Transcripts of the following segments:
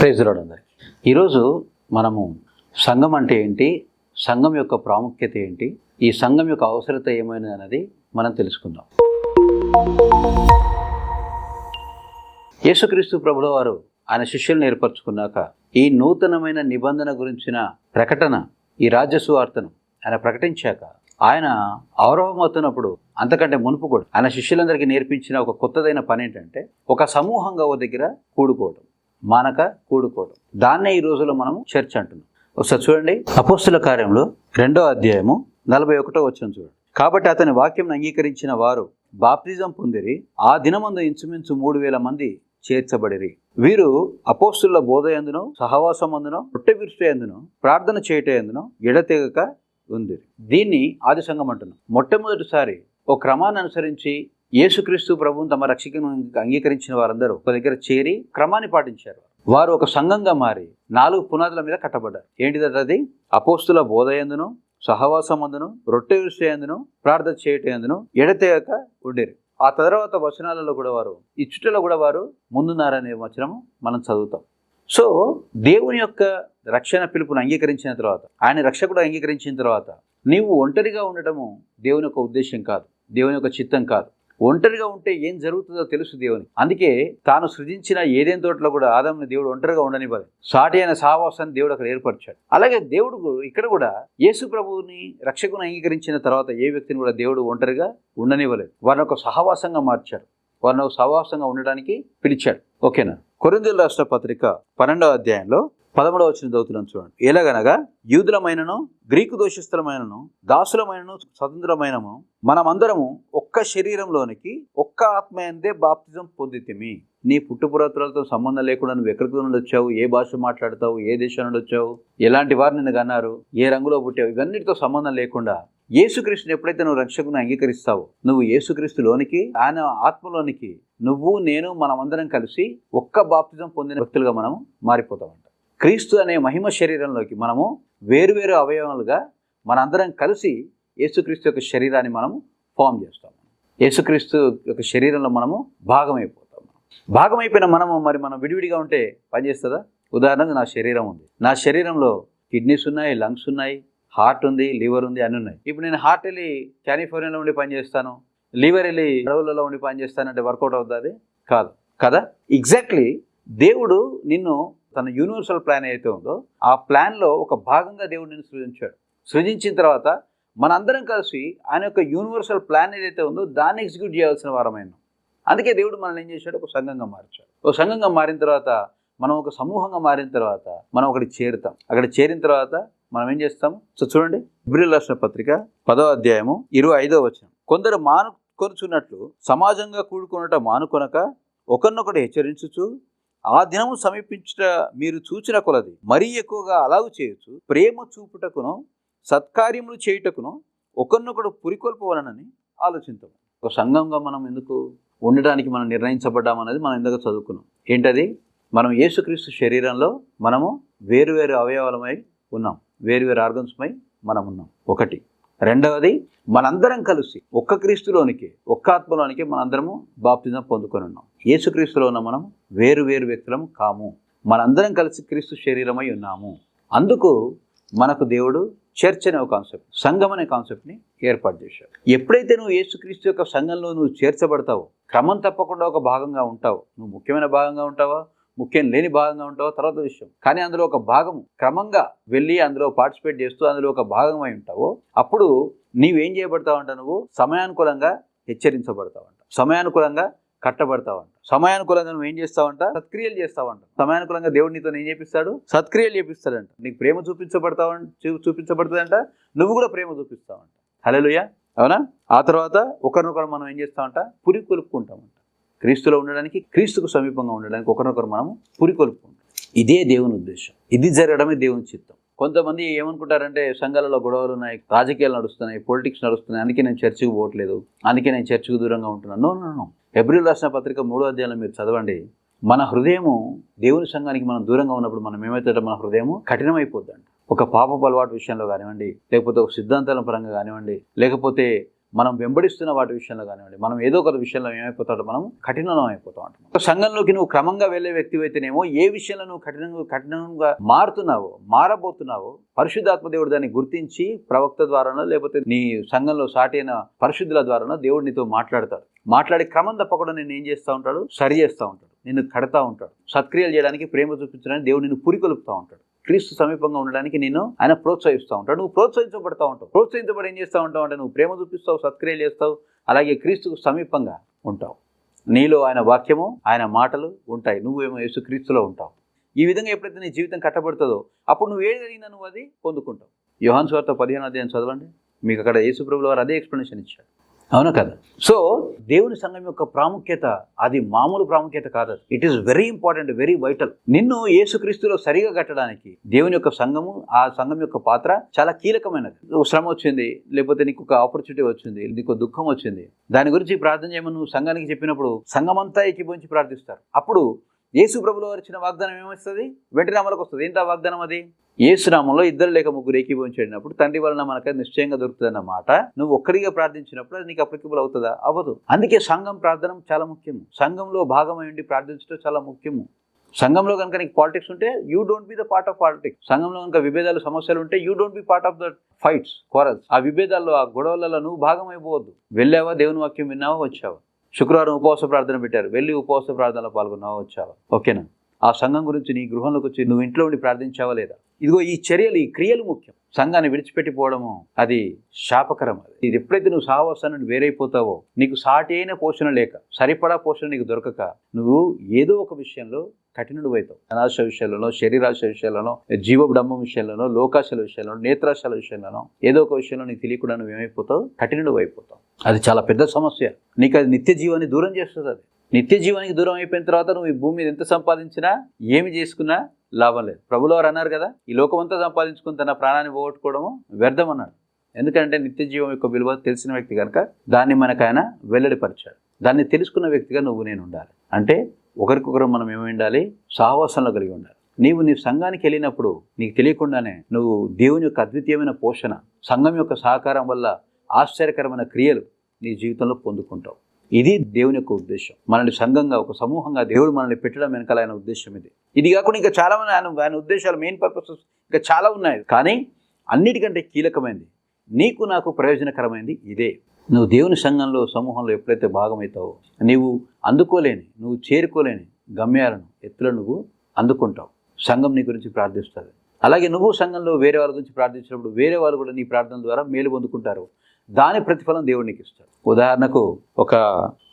Praise lord అందరికి. ఈరోజు మనము సంఘం అంటే ఏంటి? సంఘం యొక్క ప్రాముఖ్యత ఏంటి? ఈ సంఘం యొక్క అవసరత ఏమైనది అనేది మనం తెలుసుకుందాం. యేసుక్రీస్తు ప్రభుల వారు ఆయన శిష్యులను ఏర్పరచుకున్నాక ఈ నూతనమైన నిబంధన గురించిన ప్రకటన ఈ రాజ్య సువార్తను ఆయన ప్రకటించాక ఆయన ఆరోహమవుతున్నప్పుడు అంతకంటే మునుపు కూడా ఆయన శిష్యులందరికీ నేర్పించిన ఒక కొత్తదైన పని ఏంటంటే ఒక సమూహంగా ఓ దగ్గర కూడుకోవడం మానక కూడుకోవడం. దాన్నే ఈ రోజులో మనము చర్చ్ అంటున్నాం. ఒకసారి చూడండి. అపోస్తుల కార్యంలో రెండో అధ్యాయము నలభై ఒకటో వచ్చిన చూడండి. కాబట్టి అతని వాక్యం అంగీకరించిన వారు బాప్తిజం పొందిరి ఆ దినమందు ఇంచుమించు మూడు వేల మంది చేర్చబడిరి. వీరు అపోస్తుల బోధ ఎందునో సహవాసం అందునో రొట్టె విరుచు ప్రార్థన చేయట ఎందునో ఎడతెగక ఉంది దీన్ని ఆది సంఘం అంటున్నాం. మొట్టమొదటిసారి ఓ క్రమాన్ని అనుసరించి యేసుక్రీస్తు ప్రభువును తమ రక్షకును అంగీకరించిన వారందరూ ఒక దగ్గర చేరి క్రమాన్ని పాటించారు. వారు ఒక సంఘంగా మారి నాలుగు పునాదుల మీద కట్టబడ్డారు. ఏంటిదంటే అది? అపోస్తుల బోధయందును సహవాసమందును రొట్టె విషయందును ప్రార్థన చేయటందును ఎడతెగక ఉండేరు. ఆ తర్వాత వచనాలలో కూడా వారు ఇచ్చుటలో కూడా వారు ముందున్నారనే వచనము మనం చదువుతాం. సో దేవుని యొక్క రక్షణ పిలుపును అంగీకరించిన తర్వాత ఆయన రక్షకుడు అంగీకరించిన తర్వాత నీవు ఒంటరిగా ఉండటము దేవుని యొక్క ఉద్దేశం కాదు దేవుని యొక్క చిత్తం కాదు. ఒంటరిగా ఉంటే ఏం జరుగుతుందో తెలుసు దేవుని అందుకే తాను సృజించిన ఏదేని తోటలో కూడా ఆదాముని దేవుడు ఒంటరిగా ఉండనివ్వాలి సాటి అయిన సహవాసాన్ని దేవుడు అక్కడ ఏర్పరిచాడు. అలాగే దేవుడు ఇక్కడ కూడా యేసు ప్రభువుని రక్షకుని అంగీకరించిన తర్వాత ఏ వ్యక్తిని కూడా దేవుడు ఒంటరిగా ఉండనివ్వలేదు. వారిని ఒక సహవాసంగా మార్చాడు. వారిని ఒక సహవాసంగా ఉండడానికి పిలిచాడు. ఓకేనా? కొరిందుల రాష్ట్ర పత్రిక పన్నెండవ అధ్యాయంలో పదమూడవ వచ్చిన చదువుతున్నాం చూడండి. ఎలాగనగా యూదులమైనను గ్రీకు దోషిస్తులమైనను దాసులమైనను స్వతంత్రమైనము మనమందరము ఒక్క శరీరంలోనికి ఒక్క ఆత్మ ఎందే బాప్తిజం పొందితిమి. నీ పుట్టుపురాతులతో సంబంధం లేకుండా నువ్వు ఎక్కడికి నుండి వచ్చావు? ఏ భాష మాట్లాడతావు? ఏ దేశం నుండి వచ్చావు? ఎలాంటి వారు నిన్ను కన్నారు? ఏ రంగులో పుట్టావు? ఇవన్నిటితో సంబంధం లేకుండా యేసుక్రీస్తుని ఎప్పుడైతే నువ్వు రక్షకుని అంగీకరిస్తావో నువ్వు యేసుక్రీస్తులోనికి ఆయన ఆత్మలోనికి నువ్వు నేను మనమందరం కలిసి ఒక్క బాప్తిజం పొందిన వ్యక్తులుగా మనము మారిపోతామంట. క్రీస్తు అనే మహిమ శరీరంలోకి మనము వేరువేరు అవయవాలుగా మనందరం కలిసి యేసుక్రీస్తు యొక్క శరీరాన్ని మనము ఫామ్ చేస్తాం. యేసుక్రీస్తు యొక్క శరీరంలో మనము భాగమైపోతాం. భాగమైపోయిన మనము మరి మనం విడివిడిగా ఉంటే పనిచేస్తుందా ఉదాహరణకు నా శరీరం ఉంది. నా శరీరంలో కిడ్నీస్ ఉన్నాయి లంగ్స్ ఉన్నాయి హార్ట్ ఉంది లివర్ ఉంది అన్నీ ఉన్నాయి. ఇప్పుడు నేను హార్ట్ వెళ్ళి కాలిఫోర్నియాలో ఉండి పనిచేస్తాను లివర్ వెళ్ళి అడవులలో ఉండి పనిచేస్తానంటే వర్కౌట్ అవుతుంది కాదు. కదా? ఎగ్జాక్ట్లీ దేవుడు నిన్ను తన యూనివర్సల్ ప్లాన్ ఏదైతే ఉందో ఆ ప్లాన్లో ఒక భాగంగా దేవుడు నేను సృజించాడు. సృజించిన తర్వాత మనందరం కలిసి ఆయన యొక్క యూనివర్సల్ ప్లాన్ ఏదైతే ఉందో దాన్ని ఎగ్జిక్యూట్ చేయాల్సిన వారమైన. అందుకే దేవుడు మనల్ని ఏం చేశాడు? ఒక సంఘంగా మార్చాడు. ఒక సంఘంగా మారిన తర్వాత మనం ఒక సమూహంగా మారిన తర్వాత మనం ఒకటి చేరుతాం. అక్కడ చేరిన తర్వాత మనం ఏం చేస్తాం? సో చూడండి ఇబ్రిల్ రాసిన పత్రిక పదో అధ్యాయము ఇరవై ఐదో వచనం. కొందరు మానుకొనుచున్నట్లు సమాజంగా కూడుకొనట మానుకొనక ఒకరినొకటి హెచ్చరించుచు ఆ దినము సమీపించుట మీరు చూచిన కొలది. మరీ ఎక్కువగా అలాగు చేయొచ్చు. ప్రేమ చూపుటకును సత్కార్యములు చేయుటకును ఒకరినొకడు పురికొల్పవలనని ఆలోచించాం ఒక సంఘంగా మనం ఎందుకు ఉండడానికి మనం నిర్ణయించబడ్డామన్నది మనం ఎందుకు చదువుకున్నాం. ఏంటది? మనం యేసుక్రీస్తు శరీరంలో మనము వేరువేరు అవయవాలమై ఉన్నాం. వేరువేరు ఆర్గన్స్మై మనం ఉన్నాం. ఒకటి. రెండవది మనందరం కలిసి ఒక్క క్రీస్తులోనికి ఒక్క ఆత్మలోనికి మనందరము బాప్తిజం పొందుకొని ఉన్నాం. యేసుక్రీస్తులో ఉన్న మనం వేరు వేరు వ్యక్తులం కాము. మనందరం కలిసి క్రీస్తు శరీరమై ఉన్నాము. అందుకు మనకు దేవుడు చర్చ్ అనే ఒక కాన్సెప్ట్ సంఘం అనే కాన్సెప్ట్ని ఏర్పాటు చేశాడు. ఎప్పుడైతే నువ్వు యేసుక్రీస్తు యొక్క సంఘంలో నువ్వు చేర్చబడతావో క్రమం తప్పకుండా ఒక భాగంగా ఉంటావు. నువ్వు ముఖ్యమైన భాగంగా ఉంటావా? ముఖ్యం లేని భాగంగా ఉంటావో తర్వాత విషయం. కానీ అందులో ఒక భాగం క్రమంగా వెళ్ళి అందులో పార్టిసిపేట్ చేస్తూ అందులో ఒక భాగం అయి ఉంటావో అప్పుడు నీవేం చేయబడతావంట నువ్వు? సమయానుకూలంగా హెచ్చరించబడతావంట సమయానుకూలంగా కట్టబడతావంట సమయానుకూలంగా నువ్వు ఏం చేస్తావంట సత్క్రియలు చేస్తావంట సమయానుకూలంగా దేవుడు నీతో ఏం చేపిస్తాడు? సత్క్రియలు చేపిస్తాడంట. నీకు ప్రేమ చూపించబడతావంట చూ- చూపించబడుతుందంట. నువ్వు కూడా ప్రేమ చూపిస్తావంట హలోయ అవునా? ఆ తర్వాత ఒకరినొకరు మనం ఏం చేస్తామంట పురి కొలుపుకుంటామంట క్రీస్తులో ఉండడానికి క్రీస్తుకు సమీపంగా ఉండడానికి ఒకరినొకరు మనము పురికొల్పుకుంటాం. ఇదే దేవుని ఉద్దేశం. ఇది జరగడమే దేవుని చిత్తం. కొంతమంది ఏమనుకుంటారంటే సంఘాలలో గొడవలు ఉన్నాయి రాజకీయాలు నడుస్తున్నాయి పొలిటిక్స్ నడుస్తున్నాయి అందుకే నేను చర్చికి పోవట్లేదు అందుకే నేను చర్చికి దూరంగా ఉంటున్నాను నో నో నో ఎబ్రిల్ రాసిన పత్రిక మూడో అధ్యాయంలో మీరు చదవండి. మన హృదయము దేవుని సంఘానికి మనం దూరంగా ఉన్నప్పుడు మనం ఏమైతే మన హృదయము కఠినమైపోద్దండి ఒక పాపపు అలవాటు విషయంలో కానివ్వండి లేకపోతే ఒక సిద్ధాంతాల పరంగా కానివ్వండి లేకపోతే మనం వెంబడిస్తున్న వాటి విషయంలో కానివ్వండి మనం ఏదో ఒక విషయంలో ఏమైపోతాడో మనం కఠినం అయిపోతాం అంటాం సంఘంలోకి నువ్వు క్రమంగా వెళ్ళే వ్యక్తి అయితేనేమో ఏ విషయంలో నువ్వు కఠినంగా కఠినంగా మారుతున్నావో మారబోతున్నావో పరిశుద్ధాత్మ దేవుడు దాన్ని గుర్తించి ప్రవక్త ద్వారానో లేకపోతే నీ సంఘంలో సాటి అయిన పరిశుద్ధుల ద్వారానో దేవుడు నీతో మాట్లాడతాడు. మాట్లాడే క్రమం తప్పకుండా నేను ఏం చేస్తూ ఉంటాడు? సరి చేస్తూ ఉంటాడు. నిన్ను కడతా ఉంటాడు. సత్క్రియలు చేయడానికి ప్రేమ చూపించడానికి దేవుడు నిన్ను పురికొలుపుతూ ఉంటాడు. క్రీస్తు సమీపంగా ఉండడానికి నేను ఆయన ప్రోత్సహిస్తూ ఉంటాడు నువ్వు ప్రోత్సహించబడతా ఉంటావు. ప్రోత్సహించబడి ఏం చేస్తూ ఉంటావు అంటే నువ్వు ప్రేమ చూపిస్తావు సత్క్రియలు చేస్తావు అలాగే క్రీస్తుకు సమీపంగా ఉంటావు. నీలో ఆయన వాక్యము ఆయన మాటలు ఉంటాయి. నువ్వేమో యేసు క్రీస్తులో ఉంటావు. ఈ విధంగా ఎప్పుడైతే నీ జీవితం కట్టబడుతుందో అప్పుడు నువ్వు ఏది అడిగినా నువ్వు అది పొందుకుంటావు. యోహాన్ స్వార్థ పదిహేను అధ్యాయం చదవండి. మీకు అక్కడ యేసు ప్రభుల వారు అదే ఎక్స్ప్లెనేషన్ ఇచ్చాడు. అవునా కదా? సో దేవుని సంఘం యొక్క ప్రాముఖ్యత అది మామూలు ప్రాముఖ్యత కాదు it is very important very vital నిన్ను యేసుక్రీస్తులో సరిగా కట్టడానికి దేవుని యొక్క సంఘము ఆ సంఘం యొక్క పాత్ర చాలా కీలకమైనది. ఒక శ్రమ వచ్చింది లేకపోతే నీకు ఒక ఆపర్చునిటీ వచ్చింది నీకు దుఃఖం వచ్చింది దాని గురించి ప్రార్థన చేయమని నువ్వు సంఘానికి చెప్పినప్పుడు సంఘమంతా ఎక్కిపోయించి ప్రార్థిస్తారు. అప్పుడు ప్రభులో వచ్చిన వాగ్దానం ఏమొస్తుంది? వెంటనే అమలకు వస్తుంది. ఏంటి ఆ వాగ్దానం అది? ఏసునామంలో ఇద్దరు లేక ముగ్గురు ఏకీభవించేటప్పుడు తండ్రి వలన మనకు నిశ్చయంగా దొరుకుతుందన్న మాట. నువ్వు ఒక్కడిగా ప్రార్థించినప్పుడు అది నీకు అప్లికబుల్ అవుతుందా అవ్వదు. అందుకే సంఘం ప్రార్థన చాలా ముఖ్యం. సంఘంలో భాగమై ఉండి ప్రార్థించడం చాలా ముఖ్యము సంఘంలో కనుక నీకు పాలిటిక్స్ ఉంటే you don't be the part of politics. సంఘంలో కనుక విభేదాలు సమస్యలు ఉంటే you don't be part of the fights quarrels ఆ విభేదాల్లో ఆ గొడవలలో నువ్వు భాగమైపోవద్దు. వెళ్ళావా? దేవుని వాక్యం విన్నావా? వచ్చావా? శుక్రవారం ఉపవాస ప్రార్థన పెట్టారు. వెళ్ళి ఉపవాస ప్రార్థనలో పాల్గొన్నావా? వచ్చావా? ఓకేనా? ఆ సంఘం గురించి నీ గృహంలోకి వచ్చి నువ్వు ఇంట్లో ఉండి ప్రార్థించావా లేదా? ఇదిగో ఈ చర్యలు ఈ క్రియలు ముఖ్యం. సంఘాన్ని విడిచిపెట్టిపోవడము అది శాపకరం. అది ఇది ఎప్పుడైతే నువ్వు సాహసాన్ని నుండి వేరైపోతావో నీకు సాటి అయిన పోషణ లేక సరిపడా పోషణ నీకు దొరకక నువ్వు ఏదో ఒక విషయంలో కఠినుడు అవుతావు. అనాశ విషయాలలో శరీరాశ విషయాలలో జీవబ్రహ్మ విషయంలోనో లోకాశల విషయాలలో నేత్రాశల విషయంలోనో ఏదో ఒక విషయంలో నీకు తెలియకుండా నువ్వు ఏమైపోతావు? కఠినుడు అయిపోతావు. అది చాలా పెద్ద సమస్య. నీకు అది నిత్య జీవాన్ని దూరం చేస్తుంది అది. నిత్య జీవానికి దూరం అయిపోయిన తర్వాత నువ్వు ఈ భూమి మీద ఎంత సంపాదించినా ఏమి చేసుకున్నా లాభం లేదు. ప్రభులవారు అన్నారు కదా ఈ లోకమంతా సంపాదించుకుని తన ప్రాణాన్ని పోగొట్టుకోవడము వ్యర్థం అన్నాడు ఎందుకంటే నిత్య జీవం యొక్క విలువ తెలిసిన వ్యక్తి కనుక దాన్ని మనకు ఆయన వెల్లడిపరిచాడు. దాన్ని తెలుసుకున్న వ్యక్తిగా నువ్వు నేను ఉండాలి. అంటే ఒకరికొకరు మనం ఏమి ఉండాలి? సహవాసంలో కలిగి ఉండాలి. నీవు నీ సంఘానికి వెళ్ళినప్పుడు నీకు తెలియకుండానే నువ్వు దేవుని యొక్క అద్వితీయమైన పోషణ సంఘం యొక్క సహకారం వల్ల ఆశ్చర్యకరమైన క్రియలు నీ జీవితంలో పొందుకుంటావు. ఇది దేవుని యొక్క ఉద్దేశం. మనల్ని సంఘంగా ఒక సమూహంగా దేవుడు మనల్ని పెట్టడం వెనకాల ఆయన ఉద్దేశం ఇది. ఇది కాకుండా ఇంకా చాలామంది ఆయన ఆయన ఉద్దేశాలు మెయిన్ పర్పసెస్ ఇంకా చాలా ఉన్నాయి. కానీ అన్నిటికంటే కీలకమైనది నీకు నాకు ప్రయోజనకరమైనది ఇదే. నువ్వు దేవుని సంఘంలో సమూహంలో ఎప్పుడైతే భాగమవుతావో నీవు అందుకోలేని నువ్వు చేరుకోలేని గమ్యాలను ఎత్తులను నువ్వు అందుకుంటావు. సంఘం నీ గురించి ప్రార్థిస్తుంది. అలాగే నువ్వు సంఘంలో వేరే వాళ్ళ గురించి ప్రార్థించినప్పుడు వేరే వాళ్ళు కూడా నీ ప్రార్థన ద్వారా మేలు పొందుకుంటారు. దాని ప్రతిఫలం దేవుడు నీకు ఇస్తాడు. ఉదాహరణకు ఒక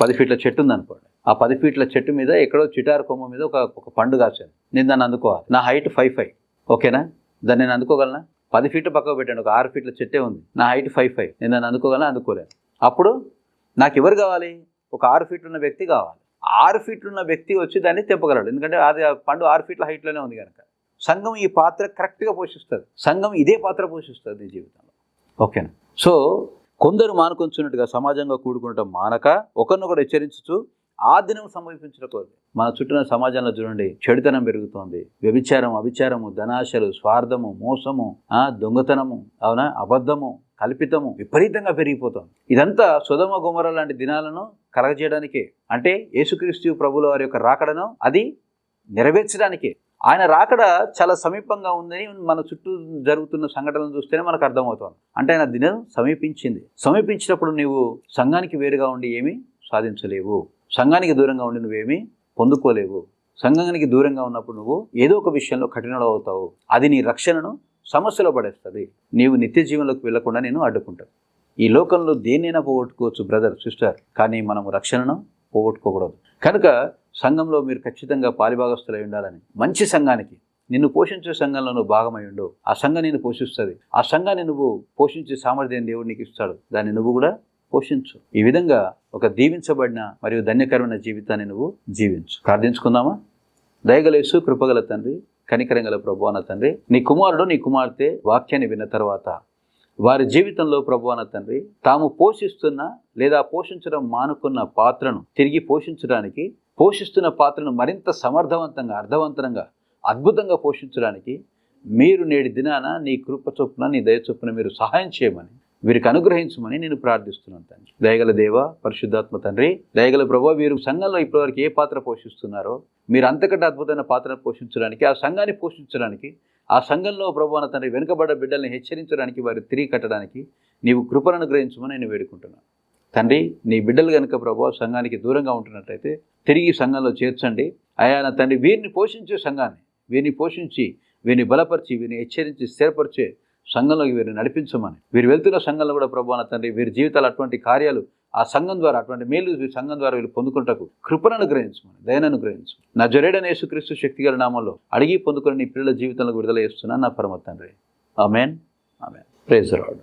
పది ఫీట్ల చెట్టు ఉందనుకోండి. ఆ పది ఫీట్ల చెట్టు మీద ఎక్కడో చిటారు కొమ్మ మీద ఒక ఒక పండు కాచాను నేను దాన్ని అందుకోవాలి. నా హైట్ ఫైవ్ ఫైవ్. ఓకేనా? దాన్ని నేను అందుకోగలనా? పది ఫీట్లు పక్కకు పెట్టాను ఒక ఆరు ఫీట్ల చెట్టే ఉంది. నా హైట్ ఫైవ్ ఫైవ్. నేను దాన్ని అందుకోగలనా? అందుకోలేను. అప్పుడు నాకు ఎవరు కావాలి? ఒక ఆరు ఫీట్లు ఉన్న వ్యక్తి కావాలి. ఆరు ఫీట్లు ఉన్న వ్యక్తి వచ్చి దాన్ని తెప్పగలడు ఎందుకంటే అది పండు ఆరు ఫీట్ల హైట్లోనే ఉంది కనుక. సంఘం ఈ పాత్ర కరెక్ట్గా పోషిస్తుంది. సంఘం ఇదే పాత్ర పోషిస్తుంది నీ జీవితంలో. ఓకేనా? సో కొందరు మానుకొంచున్నట్టుగా సమాజంగా కూడుకుంటాం మానక ఒకరినొకరు హెచ్చరించుతూ ఆ దినం సంభవించకూడదు మన చుట్టూన సమాజంలో చూడండి చెడుతనం పెరుగుతోంది. వ్యభిచారం అభిచారము ధనాశలు స్వార్థము మోసము దొంగతనము అవునా? అబద్ధము కల్పితము విపరీతంగా పెరిగిపోతుంది. ఇదంతా సుధమ గుమర లాంటి దినాలను కలగజేయడానికే. అంటే యేసుక్రీస్తు ప్రభుల వారి యొక్క రాకడను అది నెరవేర్చడానికే. ఆయన రాకడ చాలా సమీపంగా ఉందని మన చుట్టూ జరుగుతున్న సంఘటనలు చూస్తేనే మనకు అర్థమవుతుంది. అంటే ఆయన దినం సమీపించింది. సమీపించినప్పుడు నీవు సంఘానికి వేరుగా ఉండి ఏమీ సాధించలేవు. సంఘానికి దూరంగా ఉండి నువ్వేమీ పొందుకోలేవు. సంఘానికి దూరంగా ఉన్నప్పుడు నువ్వు ఏదో ఒక విషయంలో కఠినడు అవుతావు. అది నీ రక్షణను సమస్యలో పడేస్తుంది. నీవు నిత్య జీవనంలోకి వెళ్ళకుండా నేను అడ్డుకుంటాను. ఈ లోకంలో దేన్నైనా పోగొట్టుకోవచ్చు బ్రదర్ సిస్టర్ కానీ మనం రక్షణను పోగొట్టుకోకూడదు. కనుక సంఘంలో మీరు ఖచ్చితంగా పాలిభాగస్తులై ఉండాలని మంచి సంఘానికి. నిన్ను పోషించే సంఘంలో నువ్వు భాగమై ఉండు. ఆ సంఘం నిన్ను పోషిస్తుంది. ఆ సంఘాన్ని నువ్వు పోషించే సామర్థ్యం దేవుడు నీకు ఇస్తాడు. దాన్ని నువ్వు కూడా పోషించు. ఈ విధంగా ఒక దీవించబడిన మరియు ధన్యకరమైన జీవితాన్ని నువ్వు జీవించు. ప్రార్థించుకుందామా? దయగలేసు కృపగల తండ్రి కనికరంగల ప్రభువాన తండ్రి నీ కుమారుడు నీ కుమార్తె వాక్యాన్ని విన్న తర్వాత వారి జీవితంలో ప్రభువాన తండ్రి తాము పోషిస్తున్న లేదా పోషించడం మానుకున్న పాత్రను తిరిగి పోషించడానికి పోషిస్తున్న పాత్రను మరింత సమర్థవంతంగా అర్థవంతంగా అద్భుతంగా పోషించడానికి మీరు నేటి దినాన నీ కృప చొప్పున నీ దయ చొప్పున మీరు సహాయం చేయమని వీరికి అనుగ్రహించమని నేను ప్రార్థిస్తున్నాను తండ్రి. దయగల దేవ పరిశుద్ధాత్మ తండ్రి దయగల ప్రభు వీరు సంఘంలో ఇప్పటివరకు ఏ పాత్ర పోషిస్తున్నారో మీరు అంతకంటే అద్భుతమైన పాత్రను పోషించడానికి ఆ సంఘాన్ని పోషించడానికి ఆ సంఘంలో ప్రభు అన్న తండ్రి వెనుకబడ్డ బిడ్డల్ని హెచ్చరించడానికి వారి తిరిగి కట్టడానికి నీవు కృపను అనుగ్రహించమని నేను వేడుకుంటున్నాను. తండ్రి నీ బిడ్డలు కనుక ప్రభు సంఘానికి దూరంగా ఉంటున్నట్లయితే తిరిగి సంఘంలో చేర్చండి. అయా నా తండ్రి వీరిని పోషించే సంఘాన్ని. వీరిని పోషించి వీరిని బలపరిచి వీరిని హెచ్చరించి స్థిరపరిచే సంఘంలోకి వీరిని నడిపించమని. వీరు వెళ్తున్న సంఘంలో కూడా ప్రభు నా తండ్రి వీరి జీవితాలు అటువంటి కార్యాలు ఆ సంఘం ద్వారా అటువంటి మేలు సంఘం ద్వారా వీళ్ళు పొందుకుంటకు కృపను అనుగ్రహించమని దయను అనుగ్రహించు నా జరేడన యేసుక్రీస్తు శక్తిగల నామంలో అడిగి పొందుకుని నీ పిల్లల జీవితంలో విడుదల చేస్తున్నాను నా పరమ తండ్రి. ఆమెన్. ఆమెన్. ప్రేజరాడు